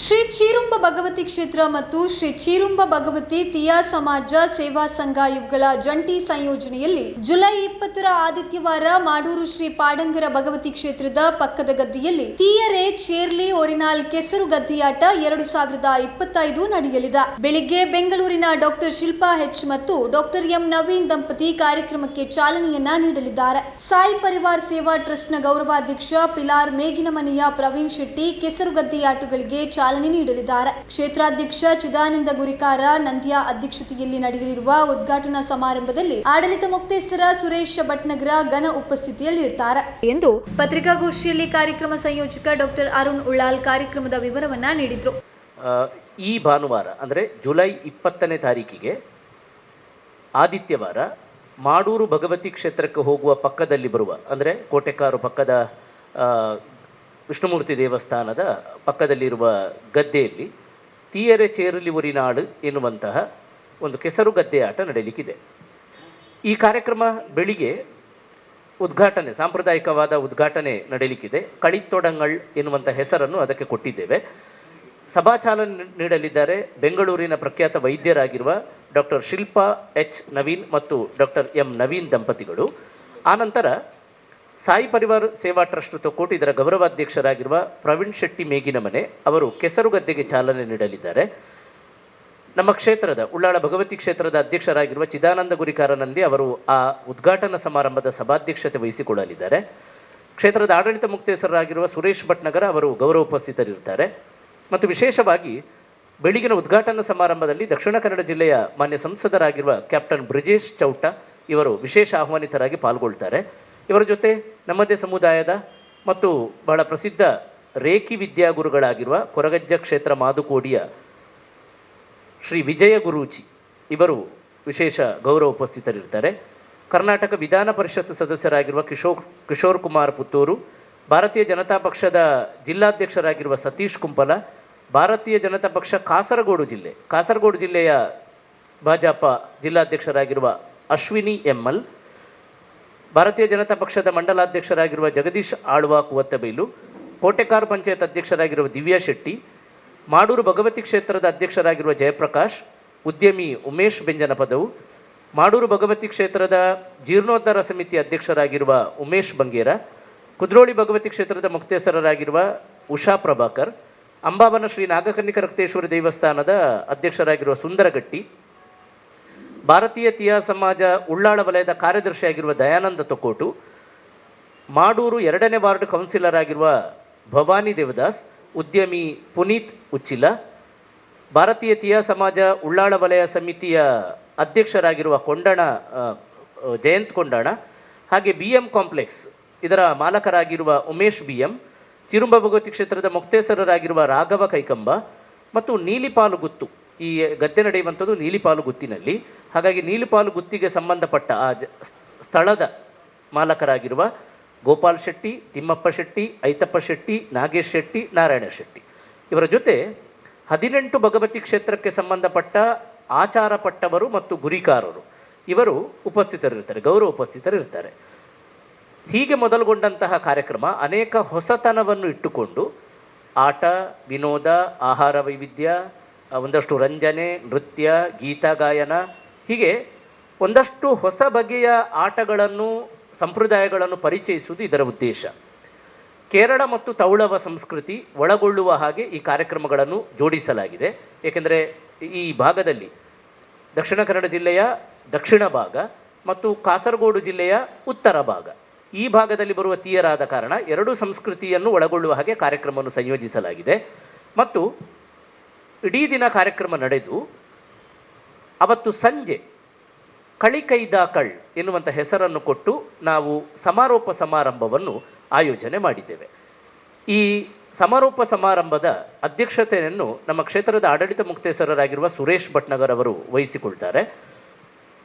ಶ್ರೀ ಚೀರುಂಬ ಭಗವತಿ ಕ್ಷೇತ್ರ ಮತ್ತು ಶ್ರೀ ಚೀರುಂಬ ಭಗವತಿ ತಿಯಾ ಸಮಾಜ ಸೇವಾ ಸಂಘ ಇವುಗಳ ಜಂಟಿ ಸಂಯೋಜನೆಯಲ್ಲಿ ಜುಲೈ ಇಪ್ಪತ್ತರ ಆದಿತ್ಯವಾರ ಮಾಡೂರು ಶ್ರೀ ಪಾಡಂಗರ ಭಗವತಿ ಕ್ಷೇತ್ರದ ಪಕ್ಕದ ಗದ್ದೆಯಲ್ಲಿ ತೀಯರೆ ಚೇರ್ಲಿ ಒರಿನಾಲ್ ಕೆಸರು ಗದ್ದೆಯಾಟ ಎರಡು ಸಾವಿರದ ಇಪ್ಪತ್ತೈದು ನಡೆಯಲಿದೆ. ಬೆಳಿಗ್ಗೆ ಬೆಂಗಳೂರಿನ ಡಾಕ್ಟರ್ ಶಿಲ್ಪಾ ಹೆಚ್ ಮತ್ತು ಡಾಕ್ಟರ್ ಎಂ ನವೀನ್ ದಂಪತಿ ಕಾರ್ಯಕ್ರಮಕ್ಕೆ ಚಾಲನೆಯನ್ನ ನೀಡಲಿದ್ದಾರೆ. ಸಾಯಿ ಪರಿವಾರ್ ಸೇವಾ ಟ್ರಸ್ಟ್ನ ಗೌರವಾಧ್ಯಕ್ಷ ಪಿಲಾರ್ ಮೇಗಿನಮನೆಯ ಪ್ರವೀಣ್ ಶೆಟ್ಟಿ ಕೆಸರು ಗದ್ದೆಯಾಟಗಳಿಗೆ ಚಾಲನೆ ನೀಡಲಿದ್ದಾರೆ. ಕ್ಷೇತ್ರಾಧ್ಯಕ್ಷ ಚಿದಾನಂದ ಗುರಿಕಾರ ನಂದ್ಯಾ ಅಧ್ಯಕ್ಷತೆಯಲ್ಲಿ ನಡೆಯಲಿರುವ ಉದ್ಘಾಟನಾ ಸಮಾರಂಭದಲ್ಲಿ ಆಡಳಿತ ಮುಕ್ತೇಸರ ಸುರೇಶ್ ಭಟ್ನಗರ ಘನ ಉಪಸ್ಥಿತಿಯಲ್ಲಿ ಇರ್ತಾರೆ ಎಂದು ಪತ್ರಿಕಾಗೋಷ್ಠಿಯಲ್ಲಿ ಕಾರ್ಯಕ್ರಮ ಸಂಯೋಜಕ ಡಾಕ್ಟರ್ ಅರುಣ್ ಉಳ್ಳಾಲ್ ಕಾರ್ಯಕ್ರಮದ ವಿವರವನ್ನ ನೀಡಿದ್ರು. ಈ ಭಾನುವಾರ, ಅಂದರೆ ಜುಲೈ ಇಪ್ಪತ್ತನೇ ತಾರೀಕಿಗೆ ಆದಿತ್ಯವಾರ ಮಾಡೂರು ಭಗವತಿ ಕ್ಷೇತ್ರಕ್ಕೆ ಹೋಗುವ ಪಕ್ಕದಲ್ಲಿ ಬರುವ, ಅಂದರೆ ಕೋಟೆಕಾರು ಪಕ್ಕದ ವಿಷ್ಣುಮೂರ್ತಿ ದೇವಸ್ಥಾನದ ಪಕ್ಕದಲ್ಲಿರುವ ಗದ್ದೆಯಲ್ಲಿ ತೀಯರೆ ಚೇರಲಿ ಉರಿನಾಡು ಎನ್ನುವಂತಹ ಒಂದು ಕೆಸರು ಗದ್ದೆ ಆಟ ನಡೆಯಲಿಕ್ಕಿದೆ ಈ ಕಾರ್ಯಕ್ರಮ ಬೆಳಿಗ್ಗೆ ಉದ್ಘಾಟನೆ, ಸಾಂಪ್ರದಾಯಿಕವಾದ ಉದ್ಘಾಟನೆ ನಡೆಯಲಿಕ್ಕಿದೆ ಕಳಿತೊಡಂಗಳ್ ಎನ್ನುವಂಥ ಹೆಸರನ್ನು ಅದಕ್ಕೆ ಕೊಟ್ಟಿದ್ದೇವೆ. ಸಭಾಚಾಲನೆ ನೀಡಲಿದ್ದಾರೆ ಬೆಂಗಳೂರಿನ ಪ್ರಖ್ಯಾತ ವೈದ್ಯರಾಗಿರುವ ಡಾಕ್ಟರ್ ಶಿಲ್ಪಾ ಎಚ್ ನವೀನ್ ಮತ್ತು ಡಾಕ್ಟರ್ ಎಂ ನವೀನ್ ದಂಪತಿಗಳು. ಆನಂತರ ಸಾಯಿ ಪರಿವಾರ ಸೇವಾ ಟ್ರಸ್ಟ್ ತೊಕ್ಕೋಟು ಇದರ ಗೌರವಾಧ್ಯಕ್ಷರಾಗಿರುವ ಪ್ರವೀಣ್ ಶೆಟ್ಟಿ ಮೇಗಿನ ಮನೆ ಅವರು ಕೆಸರುಗದ್ದೆಗೆ ಚಾಲನೆ ನೀಡಲಿದ್ದಾರೆ. ನಮ್ಮ ಕ್ಷೇತ್ರದ, ಉಳ್ಳಾಳ ಭಗವತಿ ಕ್ಷೇತ್ರದ ಅಧ್ಯಕ್ಷರಾಗಿರುವ ಚಿದಾನಂದ ಗುರಿಕಾರನಂದಿ ಅವರು ಆ ಉದ್ಘಾಟನಾ ಸಮಾರಂಭದ ಸಭಾಧ್ಯಕ್ಷತೆ ವಹಿಸಿಕೊಳ್ಳಲಿದ್ದಾರೆ. ಕ್ಷೇತ್ರದ ಆಡಳಿತ ಮುಕ್ತೇಸರಾಗಿರುವ ಸುರೇಶ್ ಭಟ್ನಗರ ಅವರು ಗೌರವ ಉಪಸ್ಥಿತರಿರುತ್ತಾರೆ. ಮತ್ತು ವಿಶೇಷವಾಗಿ ಬೆಳಗಿನ ಉದ್ಘಾಟನಾ ಸಮಾರಂಭದಲ್ಲಿ ದಕ್ಷಿಣ ಕನ್ನಡ ಜಿಲ್ಲೆಯ ಮಾನ್ಯ ಸಂಸದರಾಗಿರುವ ಕ್ಯಾಪ್ಟನ್ ಬ್ರಿಜೇಶ್ ಚೌಟ ಇವರು ವಿಶೇಷ ಆಹ್ವಾನಿತರಾಗಿ ಪಾಲ್ಗೊಳ್ತಾರೆ. ಇವರ ಜೊತೆ ನಮ್ಮದೇ ಸಮುದಾಯದ ಮತ್ತು ಬಹಳ ಪ್ರಸಿದ್ಧ ರೇಖಿ ವಿದ್ಯಾಗುರುಗಳಾಗಿರುವ ಕೊರಗಜ್ಜ ಕ್ಷೇತ್ರ ಮಾದುಕೋಡಿಯ ಶ್ರೀ ವಿಜಯ ಗುರೂಜಿ ಇವರು ವಿಶೇಷ ಗೌರವ ಉಪಸ್ಥಿತರಿರ್ತಾರೆ ಕರ್ನಾಟಕ ವಿಧಾನ ಪರಿಷತ್ ಸದಸ್ಯರಾಗಿರುವ ಕಿಶೋರ್ ಕಿಶೋರ್ ಕುಮಾರ್ ಪುತ್ತೂರು, ಭಾರತೀಯ ಜನತಾ ಪಕ್ಷದ ಜಿಲ್ಲಾಧ್ಯಕ್ಷರಾಗಿರುವ ಸತೀಶ್ ಕುಂಪಲ, ಭಾರತೀಯ ಜನತಾ ಪಕ್ಷ ಕಾಸರಗೋಡು ಜಿಲ್ಲೆ, ಕಾಸರಗೋಡು ಜಿಲ್ಲೆಯ ಭಾಜಪ ಜಿಲ್ಲಾಧ್ಯಕ್ಷರಾಗಿರುವ ಅಶ್ವಿನಿ ಎಮ್ಮಲ್ ಭಾರತೀಯ ಜನತಾ ಪಕ್ಷದ ಮಂಡಲಾಧ್ಯಕ್ಷರಾಗಿರುವ ಜಗದೀಶ್ ಆಳ್ವ ಕುವತ್ತಬೈಲು ಕೋಟೆಕಾರ್ ಪಂಚಾಯತ್ ಅಧ್ಯಕ್ಷರಾಗಿರುವ ದಿವ್ಯಾ ಶೆಟ್ಟಿ, ಮಾಡೂರು ಭಗವತಿ ಕ್ಷೇತ್ರದ ಅಧ್ಯಕ್ಷರಾಗಿರುವ ಜಯಪ್ರಕಾಶ್, ಉದ್ಯಮಿ ಉಮೇಶ್ ಬೆಂಜನ ಪದವು, ಮಾಡೂರು ಭಗವತಿ ಕ್ಷೇತ್ರದ ಜೀರ್ಣೋದ್ಧಾರ ಸಮಿತಿ ಅಧ್ಯಕ್ಷರಾಗಿರುವ ಉಮೇಶ್ ಬಂಗೇರ, ಕುದ್ರೋಳಿ ಭಗವತಿ ಕ್ಷೇತ್ರದ ಮುಕ್ತೇಸರರಾಗಿರುವ ಉಷಾ ಪ್ರಭಾಕರ್, ಅಂಬಾವನ ಶ್ರೀ ನಾಗಕನ್ನಿಕ ರಕ್ತೇಶ್ವರಿ ದೇವಸ್ಥಾನದ ಅಧ್ಯಕ್ಷರಾಗಿರುವ ಸುಂದರಗಟ್ಟಿ ಭಾರತೀಯ ತಿಯಾ ಸಮಾಜ ಉಳ್ಳಾಳ ವಲಯದ ಕಾರ್ಯದರ್ಶಿಯಾಗಿರುವ ದಯಾನಂದ ತೊಕೋಟು, ಮಾಡೂರು ಎರಡನೇ ವಾರ್ಡ್ ಕೌನ್ಸಿಲರ್ ಆಗಿರುವ ಭವಾನಿ ದೇವದಾಸ್, ಉದ್ಯಮಿ ಪುನೀತ್ ಉಚ್ಚಿಲ, ಭಾರತೀಯ ತಿಯಾ ಸಮಾಜ ಉಳ್ಳಾಳ ವಲಯ ಸಮಿತಿಯ ಅಧ್ಯಕ್ಷರಾಗಿರುವ ಕೊಂಡಣ ಜಯಂತ್ ಕೊಂಡಣ, ಹಾಗೆ ಬಿ ಎಂ ಕಾಂಪ್ಲೆಕ್ಸ್ ಇದರ ಮಾಲಕರಾಗಿರುವ ಉಮೇಶ್ ಬಿ ಎಂ ಚಿರುಂಬ ಭಗವತಿ ಕ್ಷೇತ್ರದ ಮುಕ್ತೇಸರರಾಗಿರುವ ರಾಘವ ಕೈಕಂಬ ಮತ್ತು ನೀಲಿಪಾಲು ಗುತ್ತು. ಈ ಗದ್ದೆ ನಡೆಯುವಂಥದ್ದು ನೀಲಿಪಾಲು ಗುತ್ತಿನಲ್ಲಿ. ಹಾಗಾಗಿ ನೀಲಿಪಾಲು ಗುತ್ತಿಗೆ ಸಂಬಂಧಪಟ್ಟ ಆ ಸ್ಥಳದ ಮಾಲಕರಾಗಿರುವ ಗೋಪಾಲ್ ಶೆಟ್ಟಿ, ತಿಮ್ಮಪ್ಪ ಶೆಟ್ಟಿ, ಐತಪ್ಪ ಶೆಟ್ಟಿ, ನಾಗೇಶ್ ಶೆಟ್ಟಿ, ನಾರಾಯಣ ಶೆಟ್ಟಿ. ಇವರ ಜೊತೆ ಹದಿನೆಂಟು ಭಗವತಿ ಕ್ಷೇತ್ರಕ್ಕೆ ಸಂಬಂಧಪಟ್ಟ ಆಚಾರ ಪಟ್ಟವರು ಮತ್ತು ಗುರಿಕಾರರು. ಇವರು ಉಪಸ್ಥಿತರಿರ್ತಾರೆ ಗೌರವ ಉಪಸ್ಥಿತರಿರ್ತಾರೆ ಹೀಗೆ ಮೊದಲುಗೊಂಡಂತಹ ಕಾರ್ಯಕ್ರಮ ಅನೇಕ ಹೊಸತನವನ್ನು ಇಟ್ಟುಕೊಂಡು ಆಟ, ವಿನೋದ, ಆಹಾರ, ವೈವಿಧ್ಯ ಒಂದಷ್ಟು ರಂಜನೆ, ನೃತ್ಯ, ಗೀತ, ಗಾಯನ, ಹೀಗೆ ಒಂದಷ್ಟು ಹೊಸ ಬಗೆಯ ಆಟಗಳನ್ನು, ಸಂಪ್ರದಾಯಗಳನ್ನು ಪರಿಚಯಿಸುವುದು ಇದರ ಉದ್ದೇಶ. ಕೇರಳ ಮತ್ತು ತೌಳವ ಸಂಸ್ಕೃತಿ ಒಳಗೊಳ್ಳುವ ಹಾಗೆ ಈ ಕಾರ್ಯಕ್ರಮಗಳನ್ನು ಜೋಡಿಸಲಾಗಿದೆ. ಏಕೆಂದರೆ ಈ ಭಾಗದಲ್ಲಿ ದಕ್ಷಿಣ ಕನ್ನಡ ಜಿಲ್ಲೆಯ ದಕ್ಷಿಣ ಭಾಗ ಮತ್ತು ಕಾಸರಗೋಡು ಜಿಲ್ಲೆಯ ಉತ್ತರ ಭಾಗ. ಈ ಭಾಗದಲ್ಲಿ ಬರುವ ತೀಯರಾದ ಕಾರಣ ಎರಡೂ ಸಂಸ್ಕೃತಿಯನ್ನು ಒಳಗೊಳ್ಳುವ ಹಾಗೆ ಕಾರ್ಯಕ್ರಮವನ್ನು ಸಂಯೋಜಿಸಲಾಗಿದೆ. ಮತ್ತು ಇಡೀ ದಿನ ಕಾರ್ಯಕ್ರಮ ನಡೆದು ಅವತ್ತು ಸಂಜೆ ಕಳಿಕೈದಾಕಳ್ ಎನ್ನುವಂಥ ಹೆಸರನ್ನು ಕೊಟ್ಟು ನಾವು ಸಮಾರೋಪ ಸಮಾರಂಭವನ್ನು ಆಯೋಜನೆ ಮಾಡಿದ್ದೇವೆ. ಈ ಸಮಾರೋಪ ಸಮಾರಂಭದ ಅಧ್ಯಕ್ಷತೆಯನ್ನು ನಮ್ಮ ಕ್ಷೇತ್ರದ ಆಡಳಿತ ಮುಕ್ತೇಸರರಾಗಿರುವ ಸುರೇಶ್ ಭಟ್ನಗರ್ ಅವರು ವಹಿಸಿಕೊಳ್ತಾರೆ.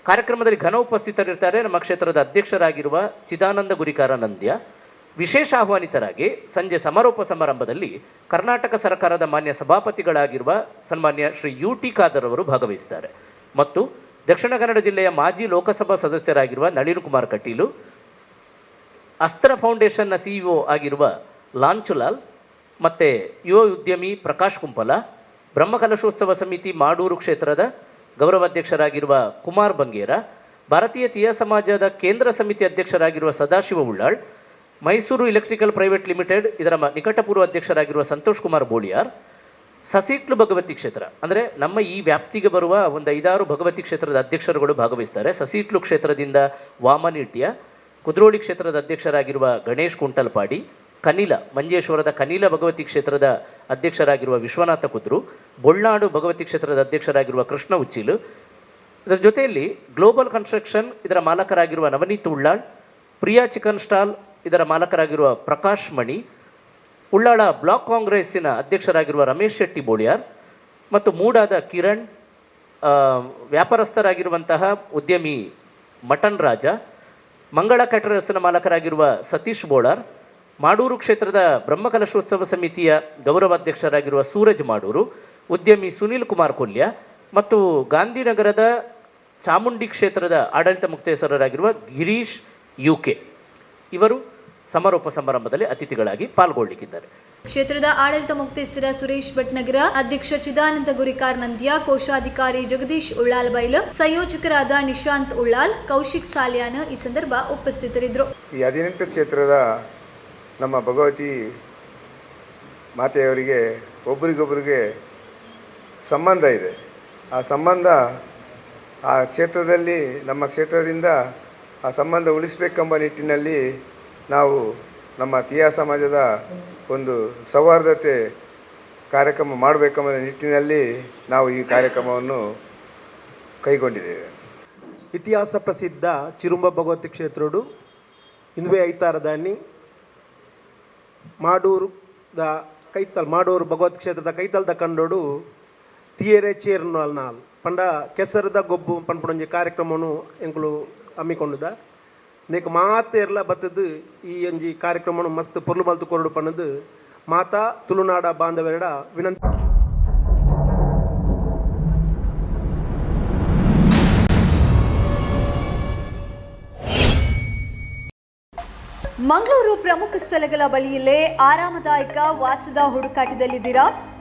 ಕಾರ್ಯಕ್ರಮದಲ್ಲಿ ಘನ ಉಪಸ್ಥಿತರಿರ್ತಾರೆ ನಮ್ಮ ಕ್ಷೇತ್ರದ ಅಧ್ಯಕ್ಷರಾಗಿರುವ ಚಿದಾನಂದ ಗುರಿಕಾರ ನಂದ್ಯ. ವಿಶೇಷ ಆಹ್ವಾನಿತರಾಗಿ ಸಂಜೆ ಸಮಾರೋಪ ಸಮಾರಂಭದಲ್ಲಿ ಕರ್ನಾಟಕ ಸರ್ಕಾರದ ಮಾನ್ಯ ಸಭಾಪತಿಗಳಾಗಿರುವ ಸನ್ಮಾನ್ಯ ಶ್ರೀ ಯು ಟಿ ಖಾದರ್ ಅವರು ಭಾಗವಹಿಸ್ತಾರೆ ಮತ್ತು ದಕ್ಷಿಣ ಕನ್ನಡ ಜಿಲ್ಲೆಯ ಮಾಜಿ ಲೋಕಸಭಾ ಸದಸ್ಯರಾಗಿರುವ ನಳಿನ್ ಕುಮಾರ್ ಕಟೀಲು, ಅಸ್ತ್ರ ಫೌಂಡೇಶನ್ನ ಸಿಇಒ ಆಗಿರುವ ಲಾಂಚುಲಾಲ್, ಮತ್ತು ಯುವ ಉದ್ಯಮಿ ಪ್ರಕಾಶ್ ಕುಂಪಲ, ಬ್ರಹ್ಮಕಲಶೋತ್ಸವ ಸಮಿತಿ ಮಾಡೂರು ಕ್ಷೇತ್ರದ ಗೌರವಾಧ್ಯಕ್ಷರಾಗಿರುವ ಕುಮಾರ್ ಬಂಗೇರ, ಭಾರತೀಯ ತೀಯ ಸಮಾಜದ ಕೇಂದ್ರ ಸಮಿತಿ ಅಧ್ಯಕ್ಷರಾಗಿರುವ Sadashiva Ullal Mysore electrical private limited ಇದರ ನಿಕಟಪೂರ್ವ ಅಧ್ಯಕ್ಷರಾಗಿರುವ ಸಂತೋಷ್ ಕುಮಾರ್ ಬೋಳಿಯಾರ್, ಸಸಿಟ್ಲು ಭಗವತಿ ಕ್ಷೇತ್ರ. ಅಂದರೆ ನಮ್ಮ ಈ ವ್ಯಾಪ್ತಿಗೆ ಬರುವ ಒಂದು ಐದಾರು ಭಗವತಿ ಕ್ಷೇತ್ರದ ಅಧ್ಯಕ್ಷರುಗಳು ಭಾಗವಹಿಸ್ತಾರೆ. ಸಸಿಟ್ಲು ಕ್ಷೇತ್ರದಿಂದ ವಾಮನಿಟ್ಯ, ಕುದ್ರೋಳಿ ಕ್ಷೇತ್ರದ ಅಧ್ಯಕ್ಷರಾಗಿರುವ ಗಣೇಶ್ ಕುಂಟಲ್ಪಾಡಿ, ಕನಿಲ, ಮಂಜೇಶ್ವರದ ಕನಿಲ ಭಗವತಿ ಕ್ಷೇತ್ರದ ಅಧ್ಯಕ್ಷರಾಗಿರುವ ವಿಶ್ವನಾಥ ಕುದ್ರು, ಬೊಳ್ಳಾಡು ಭಗವತಿ ಕ್ಷೇತ್ರದ ಅಧ್ಯಕ್ಷರಾಗಿರುವ ಕೃಷ್ಣ ಉಚ್ಚಿಲು. ಇದರ ಜೊತೆಯಲ್ಲಿ ಗ್ಲೋಬಲ್ ಕನ್ಸ್ಟ್ರಕ್ಷನ್ ಇದರ ಮಾಲಕರಾಗಿರುವ ನವನೀತ್ ಉಳ್ಳಾಳ್, ಪ್ರಿಯಾ ಚಿಕನ್ ಸ್ಟಾಲ್ ಇದರ ಮಾಲಕರಾಗಿರುವ ಪ್ರಕಾಶ್ ಮಣಿ, ಉಳ್ಳಾಳ ಬ್ಲಾಕ್ ಕಾಂಗ್ರೆಸ್ಸಿನ ಅಧ್ಯಕ್ಷರಾಗಿರುವ ರಮೇಶ್ ಶೆಟ್ಟಿ ಬೋಳಿಯಾರ್ ಮತ್ತು ಮೂಡಾದ ಕಿರಣ್ ವ್ಯಾಪಾರಸ್ಥರಾಗಿರುವಂತಹ ಉದ್ಯಮಿ ಮಟನ್ ರಾಜ, ಮಂಗಳ ಕ್ಯಾಟರರ್ಸ್ನ ಮಾಲಕರಾಗಿರುವ ಸತೀಶ್ ಬೋಳಾರ್, ಮಾಡೂರು ಕ್ಷೇತ್ರದ ಬ್ರಹ್ಮಕಲಶೋತ್ಸವ ಸಮಿತಿಯ ಗೌರವಾಧ್ಯಕ್ಷರಾಗಿರುವ ಸೂರಜ್ ಮಾಡೂರು, ಉದ್ಯಮಿ ಸುನೀಲ್ ಕುಮಾರ್ ಕೊಲ್ಯ ಮತ್ತು ಗಾಂಧಿನಗರದ ಚಾಮುಂಡಿ ಕ್ಷೇತ್ರದ ಆಡಳಿತ ಮುಕ್ತೇಸರರಾಗಿರುವ ಗಿರೀಶ್ ಯುಕೆ. ಇವರು ಸಮಾರೋಪ ಸಮಾರಂಭದಲ್ಲಿ ಅತಿಥಿಗಳಾಗಿ ಪಾಲ್ಗೊಳ್ಳಿಕ್ಕಿದ್ದಾರೆ. ಕ್ಷೇತ್ರದ ಆಡಳಿತ ಮುಕ್ತೇಶ್ವರ ಸುರೇಶ್ ಭಟ್ನಗರ ಅಧ್ಯಕ್ಷ ಚಿದಾನಂದ ಗುರಿಕಾರ್ ನಂದ್ಯ ಕೋಶಾಧಿಕಾರಿ ಜಗದೀಶ್ ಉಳ್ಳಾಲ್ ಬೈಲ್ ಸಂಯೋಜಕರಾದ ನಿಶಾಂತ್ ಉಳ್ಳಾಲ್ ಕೌಶಿಕ್ ಸಾಲ್ಯಾನ ಈ ಸಂದರ್ಭ ಉಪಸ್ಥಿತರಿದ್ದರು. ಈ ಹದಿನೆಂಟು ಕ್ಷೇತ್ರದ ನಮ್ಮ ಭಗವತಿ ಮಾತೆಯವರಿಗೆ ಒಬ್ಬರಿಗೊಬ್ಬರಿಗೆ ಸಂಬಂಧ ಇದೆ. ಆ ಸಂಬಂಧ ಆ ಕ್ಷೇತ್ರದಲ್ಲಿ ನಮ್ಮ ಕ್ಷೇತ್ರದಿಂದ ಆ ಸಂಬಂಧ ಉಳಿಸಬೇಕೆಂಬ ನಿಟ್ಟಿನಲ್ಲಿ ನಾವು ನಮ್ಮ ತೀಯಾ ಸಮಾಜದ ಒಂದು ಸೌಹಾರ್ದತೆ ಕಾರ್ಯಕ್ರಮ ಮಾಡಬೇಕೆಂಬ ನಿಟ್ಟಿನಲ್ಲಿ ನಾವು ಈ ಕಾರ್ಯಕ್ರಮವನ್ನು ಕೈಗೊಂಡಿದ್ದೇವೆ. ಇತಿಹಾಸ ಪ್ರಸಿದ್ಧ ಚಿರುಂಬ ಭಗವತಿ ಕ್ಷೇತ್ರಡು ಐತಾರದಾನಿ ಮಾಡೂರು ದ ಕೈತಲ್, ಮಾಡೂರು ಭಗವತ್ ಕ್ಷೇತ್ರದ ಕೈತಲ್ದ ಕಂಡೋಡು, ತಿಯರೆ ಚೇರ್ನಲ್ ನಾಲ್ ಪಂಡ ಕೆಸರದ ಗೊಬ್ಬು ಪನ್ಪುಡೊಂಜಿ ಕಾರ್ಯಕ್ರಮವನ್ನು ಎಂಕುಲು ಹಮ್ಮಿಕೊಂಡುದ. ನೆಕ್ ಮಾತೇರ್ಲ ಬತ್ತದು ಈ ಒಂಜಿ ಕಾರ್ಯಕ್ರಮವನ್ನು ಮಸ್ತ್ ಪೊರ್ಲು ಮಲ್ತು ಕೊರಡು ಪನ್ನದು ಮಾತಾ ತುಳುನಾಡ ಬಾಂಧವರೆಡ ವಿನಂತಿ ಮಂಗಳೂರು ಪ್ರಮುಖ ಸ್ಥಳಗಳ ಬಳಿಯಲ್ಲೇ ಆರಾಮದಾಯಕ ವಾಸದ ಹುಡುಕಾಟದಲ್ಲಿದ್ದೀರಾ?